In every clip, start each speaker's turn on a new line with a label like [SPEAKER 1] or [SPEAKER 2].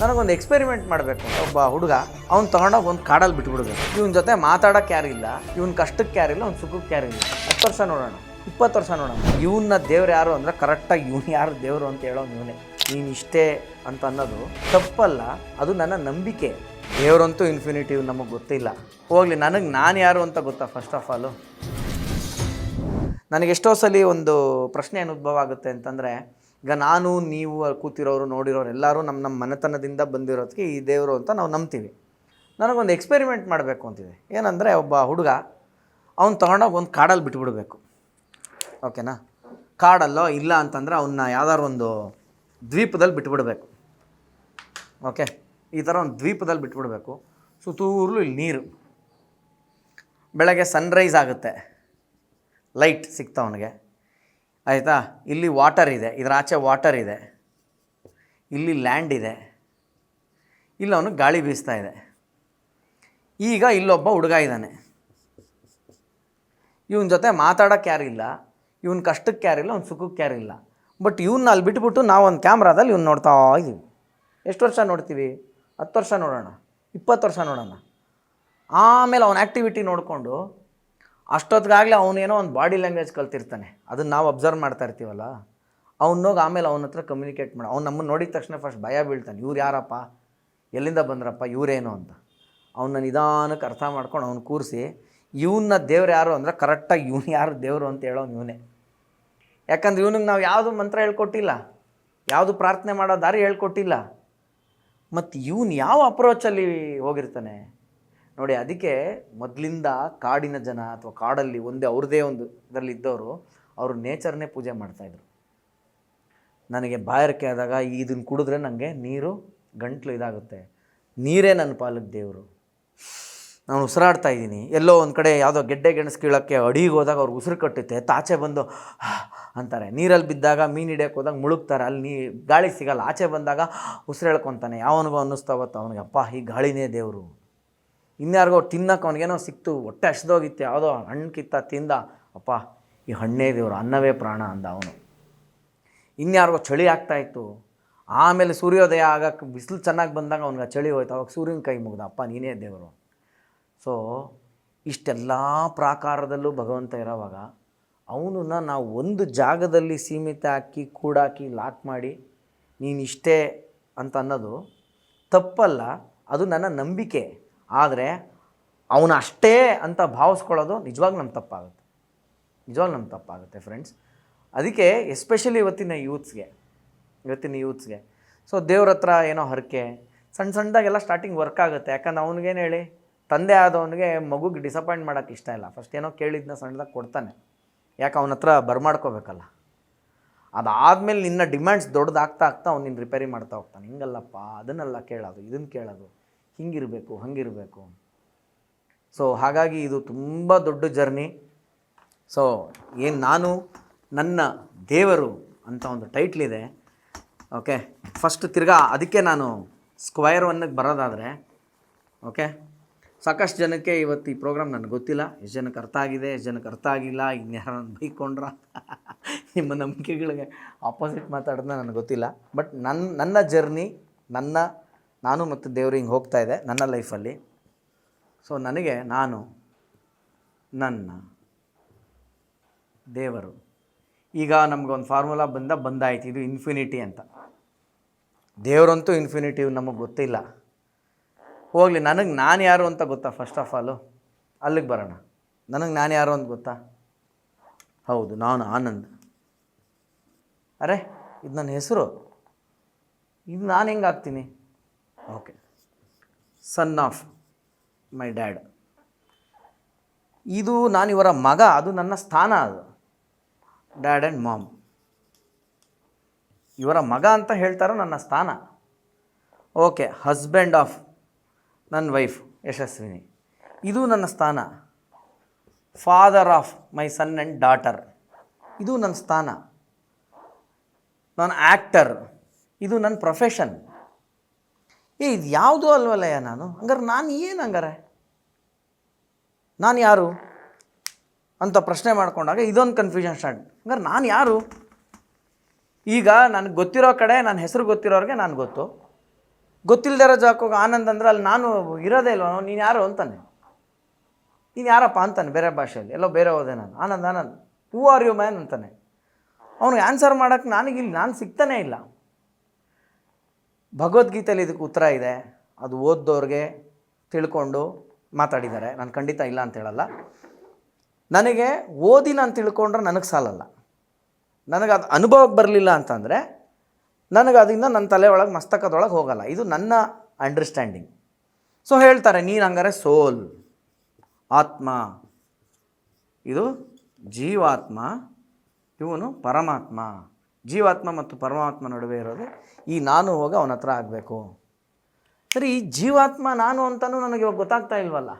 [SPEAKER 1] ನನಗೊಂದು ಎಕ್ಸ್ಪೆರಿಮೆಂಟ್ ಮಾಡಬೇಕು ಒಬ್ಬ ಹುಡುಗ, ಅವ್ನು ತಗೊಂಡೋಗಿ ಒಂದು ಕಾಡಲ್ಲಿ ಬಿಟ್ಬಿಡ್ಬೇಕು ಇವನ ಜೊತೆ ಮಾತಾಡೋಕ್ಕೆ ಯಾರಿಲ್ಲ ಇವನ್ ಕಷ್ಟಕ್ಕೆ ಯಾರಿಲ್ಲ ಅವ್ನ ಸುಖಕ್ಕೆ ಯಾರಿಲ್ಲ ಹತ್ತು ವರ್ಷ ನೋಡೋಣ, ಇಪ್ಪತ್ತು ವರ್ಷ ನೋಡೋಣ. ಇವನ್ನ ದೇವ್ರು ಯಾರು ಅಂದ್ರೆ ಕರೆಕ್ಟಾಗಿ ಇವನು ಯಾರು ದೇವರು ಅಂತ ಹೇಳೋ ಇವನೇ. ನೀನು ಇಷ್ಟೇ ಅಂತ ಅನ್ನೋದು ತಪ್ಪಲ್ಲ, ಅದು ನನ್ನ ನಂಬಿಕೆ. ದೇವರಂತೂ ಇನ್ಫಿನಿಟಿವ್ ನಮಗೆ ಗೊತ್ತಿಲ್ಲ. ಹೋಗ್ಲಿ, ನನಗೆ ನಾನು ಯಾರು ಅಂತ ಗೊತ್ತಾ ಫಸ್ಟ್ ಆಫ್ ಆಲು ನನಗೆ ಎಷ್ಟೋ ಸಲ ಒಂದು ಪ್ರಶ್ನೆ ಏನು ಉದ್ಭವ ಆಗುತ್ತೆ ಅಂತಂದರೆ ಈಗ ನಾನು, ನೀವು ಕೂತಿರೋರು, ನೋಡಿರೋರು ಎಲ್ಲರೂ ನಮ್ಮ ನಮ್ಮ ಮನೆತನದಿಂದ ಬಂದಿರೋದಕ್ಕೆ ಈ ದೇವರು ಅಂತ ನಾವು ನಂಬ್ತೀವಿ. ನನಗೊಂದು ಎಕ್ಸ್ಪೆರಿಮೆಂಟ್ ಮಾಡಬೇಕು ಅಂತಿದೆ. ಏನಂದರೆ ಒಬ್ಬ ಹುಡುಗ, ಅವ್ನು ತೊಗೊಂಡೋಗಿ ಒಂದು ಕಾಡಲ್ಲಿ ಬಿಟ್ಬಿಡ್ಬೇಕು. ಓಕೆನಾ? ಕಾಡಲ್ಲೋ ಇಲ್ಲ ಅಂತಂದರೆ ಅವನ್ನ ಯಾವ್ದಾದ್ರು ಒಂದು ದ್ವೀಪದಲ್ಲಿ ಬಿಟ್ಬಿಡ್ಬೇಕು. ಓಕೆ? ಈ ಥರ ಒಂದು ದ್ವೀಪದಲ್ಲಿ ಬಿಟ್ಬಿಡ್ಬೇಕು. ಸುತ್ತೂರ್ಲು ಇಲ್ಲಿ ನೀರು. ಬೆಳಗ್ಗೆ ಸನ್ರೈಸ್ ಆಗುತ್ತೆ. ಲೈಟ್ ಸಿಗ್ತಾ ಅವನಿಗೆ. ಆಯಿತಾ? ಇಲ್ಲಿ ವಾಟರ್ ಇದೆ. ಇದರ ಆಚೆ ವಾಟರ್ ಇದೆ. ಇಲ್ಲಿ ಲ್ಯಾಂಡ್ ಇದೆ. ಇಲ್ಲಿ ಅವನು ಗಾಳಿ ಬೀಸ್ತಾ ಇದೆ. ಈಗ ಇಲ್ಲೊಬ್ಬ ಹುಡುಗ ಇದ್ದಾನೆ. ಇವನ ಜೊತೆ ಮಾತಾಡೋಕ್ಕೆ ಯಾರಿಲ್ಲ ಇವನ ಕಷ್ಟಕ್ಕೆ ಯಾರಿಲ್ಲ ಅವ್ನ ಸುಖಕ್ಕೆ ಯಾರಿಲ್ಲ ಬಟ್ ಇವನ್ನ ಅಲ್ಲಿ ಬಿಟ್ಬಿಟ್ಟು ನಾವು ಒಂದು ಕ್ಯಾಮ್ರಾದಲ್ಲಿ ಇವ್ನು ನೋಡ್ತಾ ಇದ್ದೀವಿ ಎಷ್ಟು ವರ್ಷ ನೋಡ್ತೀವಿ? ಹತ್ತು ವರ್ಷ ನೋಡೋಣ, ಇಪ್ಪತ್ತು ವರ್ಷ ನೋಡೋಣ. ಆಮೇಲೆ ಅವನ ಆ್ಯಕ್ಟಿವಿಟಿ ನೋಡಿಕೊಂಡು ಅಷ್ಟೊತ್ತಿಗಾಗಲೇ ಅವನೇನೋ ಒಂದು ಬಾಡಿ ಲ್ಯಾಂಗ್ವೇಜ್ ಕಲ್ತಿರ್ತಾನೆ. ಅದನ್ನು ನಾವು ಅಬ್ಸರ್ವ್ ಮಾಡ್ತಾ ಇರ್ತೀವಲ್ಲ? ಹೋಗಿ ಆಮೇಲೆ ಅವನ ಹತ್ರ ಕಮ್ಯುನಿಕೇಟ್ ಮಾಡಿ, ಅವ್ನು ನಮ್ಮನ್ನು ನೋಡಿದ ತಕ್ಷಣ ಫಸ್ಟ್ ಭಯ ಬೀಳ್ತಾನೆ. ಇವ್ರು ಯಾರಪ್ಪ? ಎಲ್ಲಿಂದ ಬಂದ್ರಪ್ಪ? ಇವರೇನು ಅಂತ. ಅವನ್ನ ನಿಧಾನಕ್ಕೆ ಅರ್ಥ ಮಾಡ್ಕೊಂಡು ಅವ್ನು ಕೂರಿಸಿ ಇವನ್ನ ದೇವ್ರು ಯಾರು ಅಂದರೆ ಕರೆಕ್ಟಾಗಿ ಇವನು ಯಾರು ದೇವರು ಅಂತ ಹೇಳೋನು ಇವನೇ. ಯಾಕಂದ್ರೆ ಇವನಿಗೆ ನಾವು ಯಾವುದು ಮಂತ್ರ ಹೇಳ್ಕೊಟ್ಟಿಲ್ಲ, ಯಾವುದು ಪ್ರಾರ್ಥನೆ ಮಾಡೋ ದಾರಿ ಹೇಳ್ಕೊಟ್ಟಿಲ್ಲ. ಮತ್ತು ಇವನು ಯಾವ ಅಪ್ರೋಚಲ್ಲಿ ಹೋಗಿರ್ತಾನೆ? ನೋಡಿ, ಅದಕ್ಕೆ ಮೊದಲಿಂದ ಕಾಡಿನ ಜನ ಅಥವಾ ಕಾಡಲ್ಲಿ ಒಂದೇ ಅವ್ರದ್ದೇ ಒಂದು ಇದರಲ್ಲಿ ಇದ್ದವರು, ಅವರು ನೇಚರ್ನೇ ಪೂಜೆ ಮಾಡ್ತಾಯಿದ್ರು ನನಗೆ ಬಾಯಾರಿಕೆ ಆದಾಗ ಇದನ್ನು ಕುಡಿದ್ರೆ ನನಗೆ ನೀರು ಗಂಟ್ಲು ಇದಾಗುತ್ತೆ. ನೀರೇ ನನ್ನ ಪಾಲಕ್ಕೆ ದೇವರು. ನಾನು ಉಸಿರಾಡ್ತಾ ಇದ್ದೀನಿ. ಎಲ್ಲೋ ಒಂದು ಕಡೆ ಯಾವುದೋ ಗೆಡ್ಡೆ ಗೆಣಸು ಕೀಳೋಕ್ಕೆ ಅಡಿಗೆ ಹೋದಾಗ ಅವ್ರು ಉಸಿರು ಕಟ್ಟುತ್ತೆ. ತಾಚೆ ಬಂದು ಅಂತಾರೆ. ನೀರಲ್ಲಿ ಬಿದ್ದಾಗ, ಮೀನು ಹಿಡಿಯೋಕೆ ಹೋದಾಗ ಮುಳುಗ್ತಾರೆ. ಅಲ್ಲಿ ನೀ, ಗಾಳಿ ಸಿಗಲ್ಲ. ಆಚೆ ಬಂದಾಗ ಉಸಿರು ಹೇಳ್ಕೊತಾನೆ ಯಾವನಿಗೂ ಅನ್ನಿಸ್ತಾವತ್ತು ಅವನಿಗೆ, ಅಪ್ಪ, ಈ ಗಾಳಿನೇ ದೇವರು. ಇನ್ಯಾರಿಗೋ ತಿನ್ನಕ್ಕೆ ಅವ್ನಿಗೇನೋ ಸಿಕ್ತು, ಹೊಟ್ಟೆ ಹಸ್ದೋಗಿತ್ತು, ಯಾವುದೋ ಹಣ್ಣು ಕಿತ್ತ ತಿಂದ, ಅಪ್ಪ, ಈ ಹಣ್ಣೇ ದೇವರು, ಅನ್ನವೇ ಪ್ರಾಣ ಅಂದ ಅವನು. ಇನ್ಯಾರಿಗೋ ಚಳಿ ಆಗ್ತಾಯಿತ್ತು ಆಮೇಲೆ ಸೂರ್ಯೋದಯ ಆಗಕ್ಕೆ ಬಿಸಿಲು ಚೆನ್ನಾಗಿ ಬಂದಾಗ ಅವ್ನಿಗೆ ಚಳಿ ಹೋಯ್ತು. ಅವಾಗ ಸೂರ್ಯನ ಕೈ ಮುಗ್ದ, ಅಪ್ಪ, ನೀನೇ ದೇವರು. ಸೊ ಇಷ್ಟೆಲ್ಲ ಪ್ರಾಕಾರದಲ್ಲೂ ಭಗವಂತ ಇರೋವಾಗ ಅವನನ್ನ ನಾವು ಒಂದು ಜಾಗದಲ್ಲಿ ಸೀಮಿತ ಹಾಕಿ, ಕೂಡಾಕಿ, ಲಾಕ್ ಮಾಡಿ ನೀನು ಇಷ್ಟೇ ಅಂತ ಅನ್ನೋದು ತಪ್ಪಲ್ಲ, ಅದು ನನ್ನ ನಂಬಿಕೆ. ಆದರೆ ಅವನು ಅಷ್ಟೇ ಅಂತ ಭಾವಿಸ್ಕೊಳ್ಳೋದು ನಿಜವಾಗ್ ನಮ್ಮ ತಪ್ಪಾಗುತ್ತೆ. ನಿಜವಾಗ್ ನಮ್ಮ ತಪ್ಪಾಗುತ್ತೆ ಫ್ರೆಂಡ್ಸ್ ಅದಕ್ಕೆ ಎಸ್ಪೆಷಲಿ ಇವತ್ತಿನ ಯೂತ್ಸ್ಗೆ ಇವತ್ತಿನ ಯೂತ್ಸ್ಗೆ ಸೊ ದೇವ್ರ ಹತ್ರ ಏನೋ ಹರಕೆ ಸಣ್ಣ ಸಣ್ಣದಾಗೆಲ್ಲ ಸ್ಟಾರ್ಟಿಂಗ್ ವರ್ಕ್ ಆಗುತ್ತೆ. ಯಾಕಂದ್ರೆ ಅವ್ನಿಗೇನು ಹೇಳಿ, ತಂದೆ ಆದವನಿಗೆ ಮಗುಗೆ ಡಿಸಪಾಯಿಂಟ್ ಮಾಡೋಕ್ಕೆ ಇಷ್ಟ ಇಲ್ಲ. ಫಸ್ಟ್ ಏನೋ ಕೇಳಿದ್ನ ಸಣ್ಣದಾಗ ಕೊಡ್ತಾನೆ. ಯಾಕೆ ಅವನ ಹತ್ರ ಬರ್ಮಾಡ್ಕೋಬೇಕಲ್ಲ? ಅದಾದಮೇಲೆ ನಿನ್ನ ಡಿಮ್ಯಾಂಡ್ಸ್ ದೊಡ್ಡದಾಗ್ತಾ ಆಗ್ತಾ ಅವ್ನು ನಿನ್ನ ರಿಪೇರಿ ಮಾಡ್ತಾ ಹೋಗ್ತಾನೆ. ಹಿಂಗಲ್ಲಪ್ಪ, ಅದನ್ನೆಲ್ಲ ಕೇಳೋದು ಇದನ್ನು ಕೇಳೋದು. ಹಿಂಗಿರಬೇಕು, ಹಂಗಿರಬೇಕು. ಸೊ ಹಾಗಾಗಿ ಇದು ತುಂಬ ದೊಡ್ಡ ಜರ್ನಿ ಸೊ ಏನು ನಾನು ನನ್ನ ದೇವರು ಅಂತ ಒಂದು ಟೈಟ್ಲಿದೆ ಓಕೆ ಫಸ್ಟ್ ತಿರ್ಗಾ ಅದಕ್ಕೆ ನಾನು ಸ್ಕ್ವೈರ್ ಒನ್ನಗೆ ಬರೋದಾದರೆ ಓಕೆ ಸಾಕಷ್ಟು ಜನಕ್ಕೆ ಇವತ್ತು ಈ ಪ್ರೋಗ್ರಾಮ್ ನನಗೆ ಗೊತ್ತಿಲ್ಲ. ಎಷ್ಟು ಜನಕ್ಕೆ ಅರ್ಥ ಆಗಿದೆ, ಎಷ್ಟು ಜನಕ್ಕೆ ಅರ್ಥ ಆಗಿಲ್ಲ ಇನ್ಯಾರ ಬೈಕೊಂಡ್ರ? ನಿಮ್ಮ ನಂಬಿಕೆಗಳಿಗೆ ಆಪೋಸಿಟ್ ಮಾತಾಡೋದನ್ನ ನನಗೆ ಗೊತ್ತಿಲ್ಲ. ಬಟ್ ನನ್ನ ನನ್ನ ಜರ್ನಿ ನನ್ನ ನಾನು ಮತ್ತು ದೇವರು ಹಿಂಗೆ ಹೋಗ್ತಾ ಇದೆ ನನ್ನ ಲೈಫಲ್ಲಿ. ಸೊ ನನಗೆ ನಾನು, ನನ್ನ ದೇವರು. ಈಗ ನಮಗೊಂದು ಫಾರ್ಮುಲಾ ಬಂದ, ಬಂದಾಯ್ತು. ಇದು ಇನ್ಫಿನಿಟಿ ಅಂತ. ದೇವರಂತೂ ಇನ್ಫಿನಿಟಿ ನಮಗೆ ಗೊತ್ತಿಲ್ಲ. ಹೋಗಲಿ, ನನಗೆ ನಾನು ಯಾರು ಅಂತ ಗೊತ್ತಾ ಫಸ್ಟ್ ಆಫ್ ಆಲು ಅಲ್ಲಿಗೆ ಬರೋಣ. ನನಗೆ ನಾನು ಯಾರು ಅಂತ ಗೊತ್ತಾ? ಹೌದು, ನಾನು ಆನಂದ್. ಅರೆ, ಇದು ನನ್ನ ಹೆಸರು. ಇದು ನಾನು ಹೆಂಗೆ ಆಗ್ತೀನಿ okay son of my dad ಇದು ನಾನು ಇವರ ಮಗ, ಅದು ನನ್ನ ಸ್ಥಾನ ಅದು. ಡ್ಯಾಡ್ ಆ್ಯಂಡ್ ಮಾಮ್ ಇವರ ಮಗ ಅಂತ ಹೇಳ್ತಾರೋ ನನ್ನ ಸ್ಥಾನ. ಓಕೆ ಹಸ್ಬೆಂಡ್ ಆಫ್ ನನ್ನ ವೈಫ್ ಯಶಸ್ವಿನಿ. ಇದು ನನ್ನ ಸ್ಥಾನ. Father of my son and daughter ಇದು ನನ್ನ ಸ್ಥಾನ. ನಾನು ಆ್ಯಕ್ಟರ್ ಇದು ನನ್ನ ಪ್ರೊಫೆಷನ್ ಏ, ಇದು ಯಾವುದೂ ಅಲ್ವಲ್ಲಯ್ಯ ನಾನು? ಹಂಗಾರೆ ನಾನು ಏನು ಹಂಗಾರೆ? ನಾನು ಯಾರು? ಅಂತ ಪ್ರಶ್ನೆ ಮಾಡಿಕೊಂಡಾಗ ಇದೊಂದು ಕನ್ಫ್ಯೂಷನ್ ಸ್ಟಾರ್ಟ್ ಹಂಗಾರೆ ನಾನು ಯಾರು? ಈಗ ನನಗೆ ಗೊತ್ತಿರೋ ಕಡೆ ನನ್ನ ಹೆಸರು ಗೊತ್ತಿರೋರಿಗೆ ನಾನು ಗೊತ್ತು. ಗೊತ್ತಿಲ್ಲದೆ ಇರೋ ಜಾಗಕ್ಕೆ ಹೋಗಿ ಆನಂದ್ ಅಂದ್ರೆ ಅಲ್ಲಿ ನಾನು ಇರೋದೇ ಇಲ್ವ? ನೀನು ಯಾರು ಅಂತಾನೆ. ನೀನು ಯಾರಪ್ಪ ಅಂತಾನೆ ಬೇರೆ ಭಾಷೆಯಲ್ಲಿ? ಎಲ್ಲೋ ಬೇರೆ ಹೋದೆ ನಾನು. Anand Anand. Who are you man ಅಂತಾನೆ. ಅವ್ನಿಗೆ ಆನ್ಸರ್ ಮಾಡೋಕ್ಕೆ ನನಗಿಲ್ಲಿ ನಾನು ಸಿಗ್ತಾನೇ ಇಲ್ಲ. ಭಗವದ್ಗೀತೆಯಲ್ಲಿ ಇದಕ್ಕೆ ಉತ್ತರ ಇದೆ. ಅದು ಓದ್ದವ್ರಿಗೆ ತಿಳ್ಕೊಂಡು ಮಾತಾಡಿದ್ದಾರೆ. ನಾನು ಖಂಡಿತ ಇಲ್ಲ ಅಂತ ಹೇಳಲ್ಲ. ನನಗೆ ಓದಿ ನಾನು ತಿಳ್ಕೊಂಡ್ರೆ ನನಗೆ ಸಾಲಲ್ಲ. ನನಗೆ ಅದು ಅನುಭವಕ್ಕೆ ಬರಲಿಲ್ಲ ಅಂತಂದರೆ ನನಗೆ ಅದರಿಂದ ನನ್ನ ತಲೆ ಒಳಗೆ, ಮಸ್ತಕದೊಳಗೆ ಹೋಗಲ್ಲ. ಇದು ನನ್ನ ಅಂಡರ್ಸ್ಟ್ಯಾಂಡಿಂಗ್ ಸೊ ಹೇಳ್ತಾರೆ, ನೀನು ಹಂಗಾರೆ ಸೋಲ್, ಆತ್ಮ. ಇದು ಜೀವಾತ್ಮ, ಇವನು ಪರಮಾತ್ಮ. ಜೀವಾತ್ಮ ಮತ್ತು ಪರಮಾತ್ಮ ನಡುವೆ ಇರೋದು, ಈ ನಾನು ಹೋಗಿ ಅವನ ಹತ್ರ ಆಗಬೇಕು. ಸರಿ, ಈ ಜೀವಾತ್ಮ ನಾನು ಅಂತಲೂ ನನಗೆ ಇವಾಗ ಗೊತ್ತಾಗ್ತಾ ಇಲ್ವಲ್ಲ?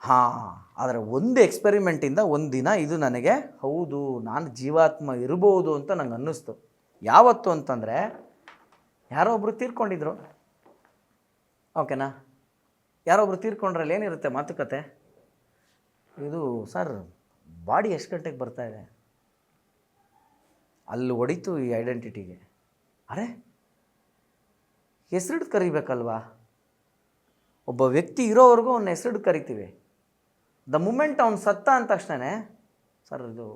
[SPEAKER 1] ಹಾಂ, ಆದರೆ ಒಂದು ಎಕ್ಸ್ಪೆರಿಮೆಂಟಿಂದ ಒಂದು ದಿನ ಇದು ನನಗೆ, ಹೌದು, ನಾನು ಜೀವಾತ್ಮ ಇರಬಹುದು ಅಂತ ನಂಗೆ ಅನ್ನಿಸ್ತು. ಯಾವತ್ತು ಅಂತಂದರೆ, ಯಾರೋ ಒಬ್ಬರು ತೀರ್ಕೊಂಡಿದ್ರು. ಓಕೆನಾ? ಯಾರೊಬ್ರು ತೀರ್ಕೊಂಡ್ರಲ್ಲಿ ಏನಿರುತ್ತೆ ಮಾತುಕತೆ? ಇದು, ಸರ್, ಬಾಡಿ ಎಷ್ಟು ಗಂಟೆಗೆ ಬರ್ತಾ ಇದೆ? ಅಲ್ಲಿ ಹೊಡಿತು ಈ ಐಡೆಂಟಿಟಿಗೆ ಅರೆ ಹೆಸರಿಡ್ದು ಕರಿಬೇಕಲ್ವಾ? ಒಬ್ಬ ವ್ಯಕ್ತಿ ಇರೋವರೆಗೂ ಅವನ್ನ ಹೆಸರಿಡ್ದು ಕರಿತೀವಿ. ದ ಮೂಮೆಂಟ್ ಅವ್ನು ಸತ್ತ ಅಂದ ತಕ್ಷಣ ಸರ್, ಇದು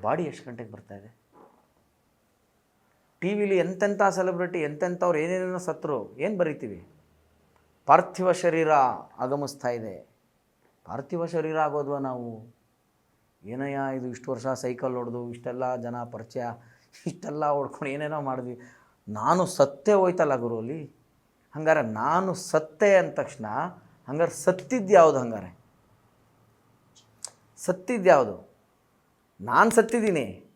[SPEAKER 1] ಬಾಡಿ ಎಷ್ಟು ಗಂಟೆಗೆ ಬರ್ತಾ ಇದೆ? ಟಿ ವಿಲಿ ಎಂತೆಂಥ ಸೆಲೆಬ್ರಿಟಿ ಎಂತೆಂಥವ್ರು ಏನೇನೇನೋ ಸತ್ರು, ಏನು ಬರಿತೀವಿ? ಪಾರ್ಥಿವ ಶರೀರ ಆಗಮಿಸ್ತಾ ಇದೆ. ಪಾರ್ಥಿವ ಶರೀರ ಆಗೋದ್ವ ನಾವು? ಏನಯ್ಯ ಇದು ಇಷ್ಟು ವರ್ಷ ಸೈಕಲ್ ಹೊಡೆದು, ಇಷ್ಟೆಲ್ಲ ಜನ ಪರಿಚಯ. ಇಷ್ಟೆಲ್ಲ ಹೊಡ್ಕೊಂಡು ಏನೇನೋ ಮಾಡಿದ್ವಿ. ನಾನು ಸತ್ತೇ ಹೋಯ್ತಲ್ಲ ಗುರು ಅಲ್ಲಿ ಹಂಗಾರೆ ನಾನು ಸತ್ತೆ ಅಂದ ತಕ್ಷಣ ಹಂಗಾರೆ ಸತ್ತಿದ್ದು ಯಾವುದು ಹಂಗಾರೆ? ಸತ್ತಿದ್ದು ಯಾವುದು? ನಾನು ಸತ್ತಿದ್ದೀನಿ.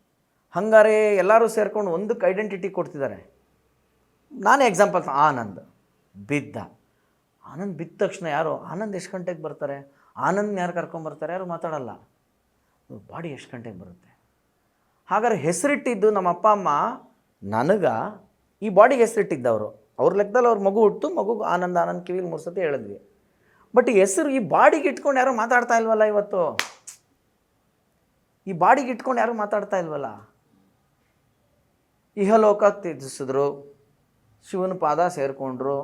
[SPEAKER 1] ಹಂಗಾರೆ ಎಲ್ಲರೂ ಸೇರ್ಕೊಂಡು ಒಂದಕ್ಕೆ ಐಡೆಂಟಿಟಿ ಕೊಡ್ತಿದ್ದಾರೆ. ನಾನು ಎಕ್ಸಾಂಪಲ್ ಆನಂದ್. ಬಿದ್ದ. ಆನಂದ್ ಬಿದ್ದ ತಕ್ಷಣ ಯಾರು? ಆನಂದ್ ಎಷ್ಟು ಗಂಟೆಗೆ ಬರ್ತಾರೆ? ಆನಂದ್ ಯಾರು ಕರ್ಕೊಂಬರ್ತಾರೆ? ಯಾರು ಮಾತಾಡಲ್ಲ. ಬಾಡಿ ಎಷ್ಟು ಗಂಟೆಗೆ ಬರುತ್ತೆ? ಹಾಗಾದ್ರೆ ಹೆಸರಿಟ್ಟಿದ್ದು ನಮ್ಮ ಅಪ್ಪ ಅಮ್ಮ, ನನಗೆ ಈ ಬಾಡಿಗೆ ಹೆಸರಿಟ್ಟಿದ್ದವರು. ಅವ್ರ ಲೆಕ್ಕದಲ್ಲಿ ಅವ್ರ ಮಗು ಹುಟ್ಟು ಮಗು ಆನಂದ, ಆನಂದ್ ಕಿವಿಲಿ ಮೂರು ಹೇಳಿದ್ವಿ. ಬಟ್ ಹೆಸರು ಈ ಬಾಡಿಗೆ ಇಟ್ಕೊಂಡು ಯಾರು ಮಾತಾಡ್ತಾ ಇಲ್ವಲ್ಲ ಇವತ್ತು? ಈ ಬಾಡಿಗೆ ಇಟ್ಕೊಂಡು ಯಾರು ಮಾತಾಡ್ತಾ ಇಲ್ವಲ್ಲ? ಇಹಲೋಕ ತ್ಯಜಿಸಿದ್ರು, ಶಿವನ ಪಾದ ಸೇರಿಕೊಂಡ್ರು,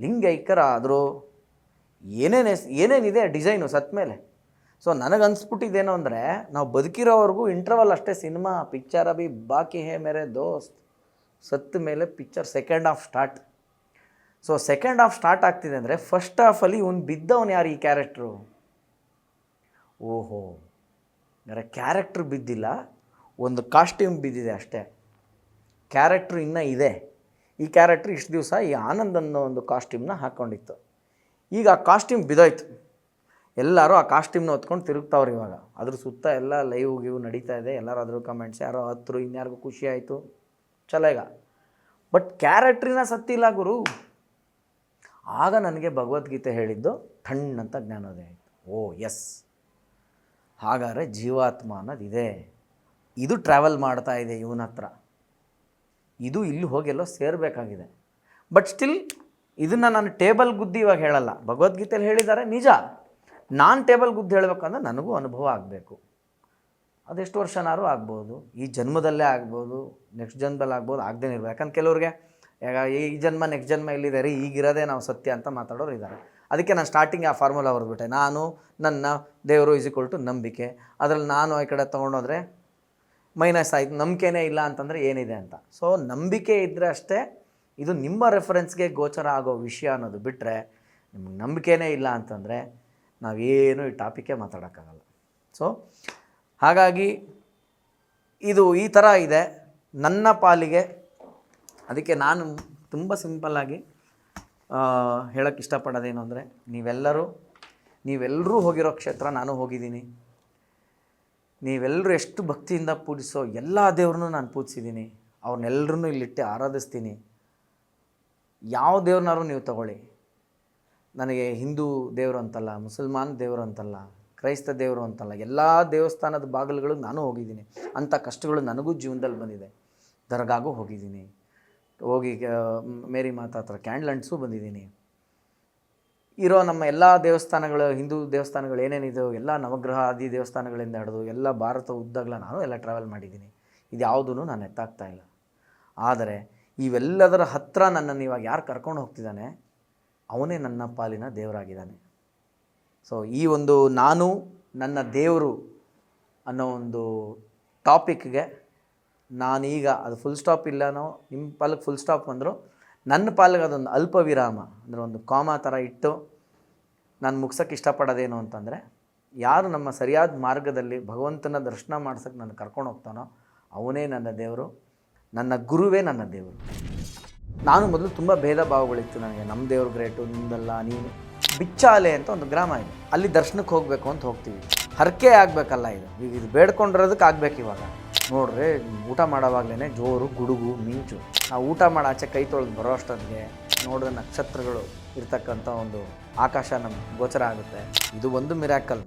[SPEAKER 1] ಲಿಂಗೈಕ್ಯರಾದರು. ಏನೇನು ಏನೇನಿದೆ ಡಿಸೈನು ಸತ್ತ ಮೇಲೆ ಸೊ ನನಗೆ ಅನ್ಸ್ಬಿಟ್ಟಿದ್ದೇನು ಅಂದರೆ, ನಾವು ಬದುಕಿರೋವರೆಗೂ ಇಂಟ್ರವಲ್ ಅಷ್ಟೇ ಸಿನಿಮಾ ಪಿಕ್ಚರ್ ಅಭಿ ಬಾಕಿ ಹೇ ಮೇರೆ ದೋಸ್ತ್. ಸತ್ತ ಮೇಲೆ picture second half start so second half start ಆಗ್ತಿದೆ ಅಂದರೆ ಫಸ್ಟ್ ಹಾಫಲ್ಲಿ ಇವ್ನು ಬಿದ್ದವನು ಯಾರು ಈ ಕ್ಯಾರೆಕ್ಟ್ರು ಓಹೋ. ಅಂದರೆ ಕ್ಯಾರೆಕ್ಟ್ರ್ ಬಿದ್ದಿಲ್ಲ, ಒಂದು ಕಾಸ್ಟ್ಯೂಮ್ ಬಿದ್ದಿದೆ ಅಷ್ಟೇ. ಕ್ಯಾರೆಕ್ಟ್ರ್ ಇನ್ನೂ ಇದೆ. ಈ ಕ್ಯಾರೆಕ್ಟ್ರ್ ಇಷ್ಟು ದಿವಸ ಈ ಆನಂದ್ ಅನ್ನೋ ಒಂದು ಕಾಸ್ಟ್ಯೂಮ್ನ ಹಾಕ್ಕೊಂಡಿತ್ತು ಈಗ ಆ ಕಾಸ್ಟ್ಯೂಮ್ ಬಿದ್ದೋಯ್ತು ಎಲ್ಲರೂ ಆ ಕಾಸ್ಟ್ಯೂಮ್ನ ಹೊತ್ಕೊಂಡು ತಿರುಗ್ತಾವ್ರು ಇವಾಗ. ಅದ್ರ ಸುತ್ತ ಎಲ್ಲ ಲೈವ್ ಗಿವ್ ನಡೀತಾ ಇದೆ. ಎಲ್ಲರೂ ಅದ್ರ ಕಮೆಂಟ್ಸ್ ಯಾರೋ ಹತ್ರು, ಇನ್ಯಾರಿಗೂ ಖುಷಿ ಆಯಿತು. ಚಲೇಗ ಬಟ್ ಕ್ಯಾರೆಕ್ಟ್ರಿನ ಸತ್ತಿಲ್ಲ ಗುರು. ಆಗ ನನಗೆ ಭಗವದ್ಗೀತೆ ಹೇಳಿದ್ದು ಠಣ್ ಅಂತ ಜ್ಞಾನೋದಯ ಆಯಿತು. ಓ ಎಸ್ ಹಾಗಾದರೆ ಜೀವಾತ್ಮ ಅನ್ನೋದಿದೆ ಇದು. ಟ್ರಾವೆಲ್ ಮಾಡ್ತಾ ಇದೆ ಇವನ ಹತ್ರ. ಇದು ಇಲ್ಲಿ ಹೋಗೆಲ್ಲೋ ಸೇರಬೇಕಾಗಿದೆ. ಬಟ್ ಸ್ಟಿಲ್ ಇದನ್ನು ನಾನು ಟೇಬಲ್ ಗುದ್ದಿ ಇವಾಗ ಹೇಳಲ್ಲ. ಭಗವದ್ಗೀತೆಯಲ್ಲಿ ಹೇಳಿದ್ದಾರೆ ನಿಜ. ನಾನು ಟೇಬಲ್ ಗುದ್ದು ಹೇಳಬೇಕಂದ್ರೆ ನನಗೂ ಅನುಭವ ಆಗಬೇಕು. ಅದೆಷ್ಟು ವರ್ಷನಾರು ಆಗ್ಬೋದು. ಈ ಜನ್ಮದಲ್ಲೇ ಆಗ್ಬೋದು. ನೆಕ್ಸ್ಟ್ ಜನ್ಮದಲ್ಲಿ ಆಗ್ಬೋದು. ಆಗದೇ ಇರ್ಬೋದು ಯಾಕಂದ್ರೆ ಕೆಲವ್ರಿಗೆ ಈ ಜನ್ಮ ನೆಕ್ಸ್ಟ್ ಜನ್ಮ ಇಲ್ಲಿದೆ ರೀ ಈಗಿರೋದೇ ನಾವು ಸತ್ಯ ಅಂತ ಮಾತಾಡೋರು ಇದ್ದಾರೆ. ಅದಕ್ಕೆ ನಾನು ಸ್ಟಾರ್ಟಿಂಗ್ ಆ ಫಾರ್ಮುಲಾ ಬರೆದ್ಬಿಟ್ಟೆ. ನಾನು, ನನ್ನ, ದೇವರು ಇಸ್ ಟು ನಂಬಿಕೆ. ಅದರಲ್ಲಿ ನಾನು ಈ ಕಡೆ ತೊಗೊಂಡೋದ್ರೆ ಮೈನಸ್ ಆಯಿತು. ನಂಬಿಕೆನೇ ಇಲ್ಲ ಅಂತಂದರೆ ಏನಿದೆ ಅಂತ. ಸೊ ನಂಬಿಕೆ ಇದ್ದರೆ ಅಷ್ಟೇ ಇದು ನಿಮ್ಮ ರೆಫರೆನ್ಸ್ಗೆ ಗೋಚರ ಆಗೋ ವಿಷಯ ಅನ್ನೋದು ಬಿಟ್ಟರೆ ನಿಮ್ಗೆ ನಂಬಿಕೆನೇ ಇಲ್ಲ ಅಂತಂದರೆ ನಾವೇನು ಈ ಟಾಪಿಕ್ಕೇ ಮಾತಾಡೋಕ್ಕಾಗಲ್ಲ. ಸೊ ಹಾಗಾಗಿ ಇದು ಈ ಥರ ಇದೆ. ನನ್ನ ಪಾಲಿಗೆ ಅದಕ್ಕೆ ನಾನು ತುಂಬ ಸಿಂಪಲ್ಲಾಗಿ ಹೇಳೋಕ್ಕೆ ಇಷ್ಟಪಡೋದೇನು ಅಂದರೆ ನೀವೆಲ್ಲರೂ ನೀವೆಲ್ಲರೂ ಹೋಗಿರೋ ಕ್ಷೇತ್ರ ನಾನು ಹೋಗಿದ್ದೀನಿ. ನೀವೆಲ್ಲರೂ ಎಷ್ಟು ಭಕ್ತಿಯಿಂದ ಪೂಜಿಸೋ ಎಲ್ಲ ದೇವ್ರನ್ನೂ ನಾನು ಪೂಜಿಸಿದ್ದೀನಿ. ಅವ್ರನ್ನೆಲ್ಲರನ್ನೂ ಇಲ್ಲಿಟ್ಟು ಆರಾಧಿಸ್ತೀನಿ. ಯಾವ ದೇವ್ರನ್ನಾರು ನೀವು ತಗೊಳ್ಳಿ. ನನಗೆ ಹಿಂದೂ ದೇವರು ಅಂತಲ್ಲ, ಮುಸಲ್ಮಾನ್ ದೇವರು ಅಂತಲ್ಲ, ಕ್ರೈಸ್ತ ದೇವರು ಅಂತಲ್ಲ, ಎಲ್ಲ ದೇವಸ್ಥಾನದ ಬಾಗಿಲುಗಳು ನಾನು ಹೋಗಿದ್ದೀನಿ. ಅಂಥ ಕಷ್ಟಗಳು ನನಗೂ ಜೀವನದಲ್ಲಿ ಬಂದಿದೆ. ದರ್ಗಾಗೂ ಹೋಗಿದ್ದೀನಿ. ಹೋಗಿ ಮೇರಿ ಮಾತಾ ಹತ್ರ ಕ್ಯಾಂಡ್ಲ್ ಅಂಟಿಸು ಬಂದಿದ್ದೀನಿ. ಇರೋ ನಮ್ಮ ಎಲ್ಲ ದೇವಸ್ಥಾನಗಳು, ಹಿಂದೂ ದೇವಸ್ಥಾನಗಳು ಏನೇನಿದೆಯೋ, ಎಲ್ಲ ನವಗ್ರಹ ಆದಿ ದೇವಸ್ಥಾನಗಳಿಂದ ಹಿಡಿದು ಎಲ್ಲ ಭಾರತ ಉದ್ದಗಳ ನಾನು ಎಲ್ಲ ಟ್ರಾವೆಲ್ ಮಾಡಿದ್ದೀನಿ. ಇದು ಯಾವುದೂ ನಾನು ಎತ್ತಾಗ್ತಾ ಇಲ್ಲ. ಆದರೆ ಇವೆಲ್ಲದರ ಹತ್ರ ನನ್ನನ್ನು ಇವಾಗ ಯಾರು ಕರ್ಕೊಂಡು ಹೋಗ್ತಿದ್ದಾನೆ ಅವನೇ ನನ್ನ ಪಾಲಿನ ದೇವರಾಗಿದ್ದಾನೆ. ಸೊ ಈ ಒಂದು ನಾನು, ನನ್ನ ದೇವರು ಅನ್ನೋ ಒಂದು ಟಾಪಿಕ್ಗೆ ನಾನೀಗ ಅದು ಫುಲ್ ಸ್ಟಾಪ್ ಇಲ್ಲನೋ ನಿಮ್ಮ ಪಾಲಿಗೆ ಫುಲ್ ಸ್ಟಾಪ್ ಬಂದರು ನನ್ನ ಪಾಲಿಗೆ ಅದೊಂದು ಅಲ್ಪ ವಿರಾಮ ಅಂದರೆ ಒಂದು ಕಾಮ ಥರ ಇಟ್ಟು ನಾನು ಮುಗ್ಸೋಕ್ಕೆ ಇಷ್ಟಪಡೋದೇನು ಅಂತಂದರೆ, ಯಾರು ನಮ್ಮ ಸರಿಯಾದ ಮಾರ್ಗದಲ್ಲಿ ಭಗವಂತನ ದರ್ಶನ ಮಾಡ್ಸೋಕ್ಕೆ ನಾನು ಕರ್ಕೊಂಡು ಹೋಗ್ತಾನೋ, ಅವನೇ ನನ್ನ ದೇವರು, ನನ್ನ ಗುರುವೇ ನನ್ನ ದೇವರು. ನಾನು ಮೊದಲು ತುಂಬ ಭೇದ ಭಾವಗಳಿತ್ತು ನನಗೆ. ನಮ್ಮ ದೇವ್ರ ಗ್ರೇಟು, ನಿಮ್ದಲ್ಲ, ನೀನು. ಬಿಚ್ಚಾಲೆ ಅಂತ ಒಂದು ಗ್ರಾಮ ಇದೆ. ಅಲ್ಲಿ ದರ್ಶನಕ್ಕೆ ಹೋಗಬೇಕು ಅಂತ ಹೋಗ್ತೀವಿ. ಹರಕೆ ಆಗಬೇಕಲ್ಲ ಇದು. ಈಗ ಇದು ಬೇಡ್ಕೊಂಡಿರೋದಕ್ಕೆ ಆಗ್ಬೇಕು ಇವಾಗ. ನೋಡ್ರಿ, ಊಟ ಮಾಡೋವಾಗ್ಲೇ ಜೋರು, ಗುಡುಗು, ಮಿಂಚು. ಆ ಊಟ ಮಾಡಿ, ಆಚೆ ಕೈ ತೊಳೆದು ಬರೋ ಅಷ್ಟೊತ್ತಿಗೆ ನೋಡಿದ ನಕ್ಷತ್ರಗಳು ಇರ್ತಕ್ಕಂಥ ಒಂದು ಆಕಾಶ ನಮ್ಗೆ ಗೋಚರ ಆಗುತ್ತೆ. ಇದು ಒಂದು ಮಿರಾಕಲ್.